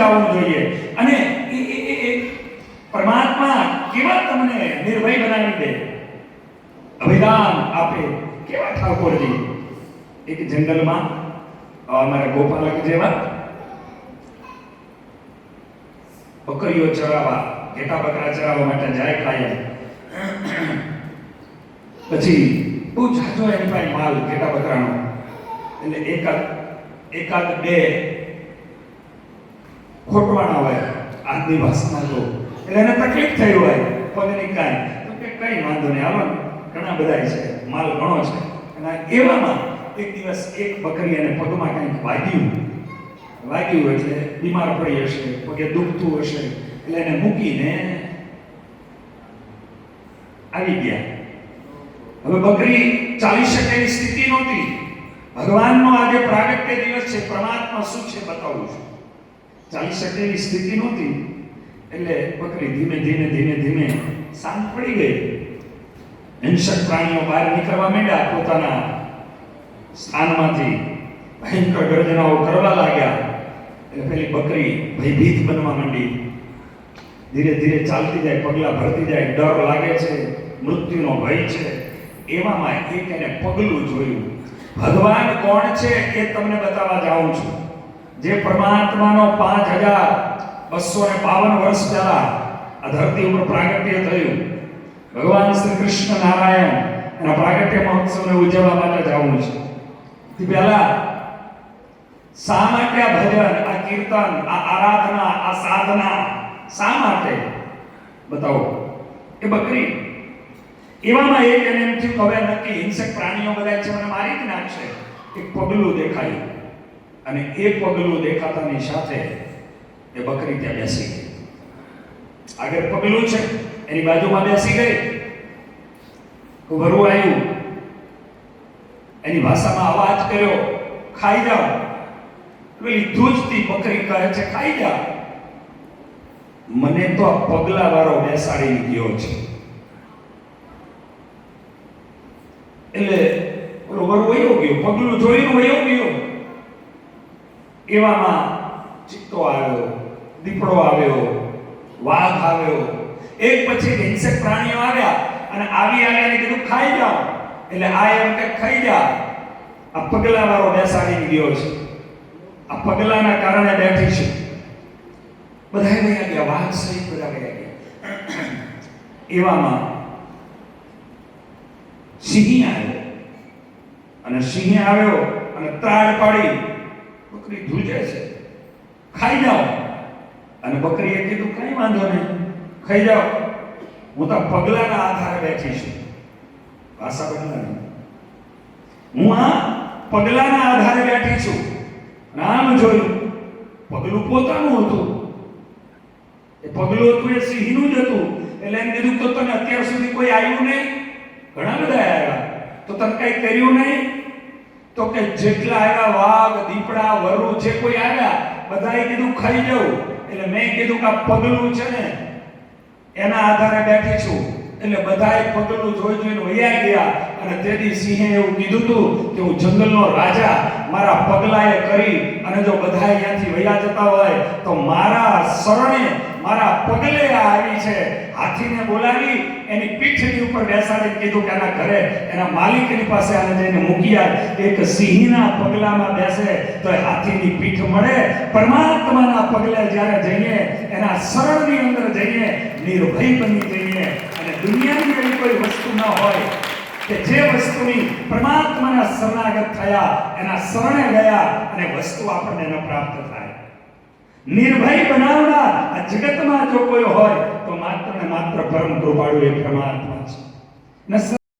જવું જોઈએ. અને પરમાત્મા કેવા તમને નિર્ભય બનાવી દે? અભિદાન આપે. કેવા ઠાકોરજી? એક જંગલમાં અમારા ગોપાલક જેવા બકરીઓ ચરાવવા ઘેટા બકરા ચરાવવા માટે જાય કાયમ પછી બહુ જાજો એની પાસે માલ, ઘેટા બકરાનો. એટલે એકાદ એકાદ બે ખોટવાના હોય. આજની ભાષામાં જો. એટલે એને તકલીફ થઈ હોય પગની કાંઈ. તો કે કંઈ વાંધો નહીં. આવે ઘણા બધા છે. માલ ઘણો છે. અને એવામાં એક દિવસ એક બકરી એને પગમાં કંઈક વાગ્યું. વાગ્યું એટલે બીમાર પડી હશે, પગે દુખતું હશે. એટલે એને મૂકીને આવી ગયા. હવે બકરી ચાલી શકે એવી સ્થિતિ નહોતી. ભગવાનનો આજે પ્રાગટ્ય દિવસ છે. પરમાત્મા શું છે બતાવું છું. ચાલી શકે એવી સ્થિતિ નહોતી. એટલે બકરી ધીમે ધીમે ધીમે ધીમે શાંત પડી ગઈ. હિંસક પ્રાણીઓ બહાર નીકળવા માંડ્યા. પોતાના સ્થાનમાંથી ભયંકર ગર્જનાઓ કરવા લાગ્યા. એટલે પેલી બકરી ભયભીત બનવા માંડી. ધીરે ધીરે ચાલતી જાય, પગલા ભરતી જાય. ડર લાગે છે, મૃત્યુનો ભય છે. એવામાં એક એને પગલું જોયું. ભગવાન કોણ છે એ તમને બતાવવા જાઉં છું. જે પરમાત્માનો પાંચ હજાર બસો ને બાવન વર્ષ પહેલા આ ધરતી ઉપર પ્રાગટ્ય થયું. ભગવાન શ્રી કૃષ્ણ નારાયણ એના પ્રાગટ્ય મહોત્સવને ઉજવવા માટે જવું છે. તે પહેલા શા માટે આ ભજન, આ કીર્તન, આ આરાધના, આ સાધના શા માટે? બતાવો. એ બકરી, એવામાં એક એને એમ થયું હવે નક્કી હિંસક પ્રાણીઓ બધા છે મને મારી જ નાખશે. એક પગલું દેખાયું. અને એ પગલું દેખાતાની સાથે એ બકરી ત્યાં બેસી ગઈ. આગળ પગલું છે, એની બાજુમાં બેસી ગઈ. ઘરું આવ્યું એની ભાષામાં અવાજ કર્યો, ખાઈ જાઓ. પેલી ધ્રુજતી બકરી કહે છે, ખાઈ જાઓ. મને તો પગલા વાળો બેસાડી ગયો છે. એટલે બરોબર વયો ગયો, પગલું જોઈને વયો ગયો. એવામાં ચિત્તો આવ્યો, દીપડો આવ્યો, વાઘ આવ્યો. એક પછી હિંસક પ્રાણીઓ આવ્યા અને આવી આવ્યા કીધું, ખાઈ જાઓ. એટલે આ એમ કે ખાઈ જા. આ પગલા વાળો બેસાડી ગયો છે. આ પગલાના કારણે બેઠી છે. બધા ગયા ગયા, વાઘ સહિત બધા ગયા ગયા. એવામાં સિંહ આવ્યો. અને સિંહ આવ્યો અને ત્રાડ પાડી. બકરી ધ્રુજે છે. ખાઈ જાઓ. અને બકરીએ કીધું, કઈ વાંધો નહીં. ખાઈ જાઓ. હું તો પગલાના આધારે બેઠી છું. ભાષા બદલાની હું આ પગલાના આધારે બેઠી છું. નામ જોયું, પગલું પોતાનું હતું. એ પગલું હતું એ સિંહનું જ હતું. એટલે એમ કીધું, તો તને અત્યાર સુધી કોઈ આવ્યું નહીં? ઘણા બધા આવ્યા તો તને કઈ કર્યું નહીં? તો કે જેટલા આવ્યા વાઘ, દીપડા, વરુ જે કોઈ આવ્યા, બધાએ કીધું ખાઈ જવું એટલે મેં કીધું કે આ પગલું છે ને, એના આધારે બેઠી છું. એટલે બધાએ પગલું જોઈ જોઈને વૈયા ગયા. અને તેથી સિંહે એવું કીધું હતું કે હું જંગલનો રાજા મારા પગલાએ કરી અને જો બધા અહીંયાથી વયા જતા હોય તો મારા શરણે મારા પગલે આ આવી છે. હાથીને બોલાવી, એની પીઠની ઉપર બેસાડી કીધું કે એના ઘરે એના માલિકની પાસે આને જઈને મૂકી આવ. એક સિંહના પગલામાં બેસે તો એ હાથીની પીઠ મળે. પરમાત્માના પગલે જ્યારે જઈએ, એના શરણની અંદર જઈએ, નિર્ભય બની જઈએ અને દુનિયાની એવી કોઈ વસ્તુ ન હોય કે જે વસ્તુની પરમાત્માના શરણાગત થયા, એના શરણે ગયા અને વસ્તુ આપણને એનો પ્રાપ્ત થાય. નિર્ભય બનાવનાર આ જગતમાં જો કોઈ હોય, તો માત્ર ને માત્ર પરમ કૃપાળુ એ પરમાત્મા છે.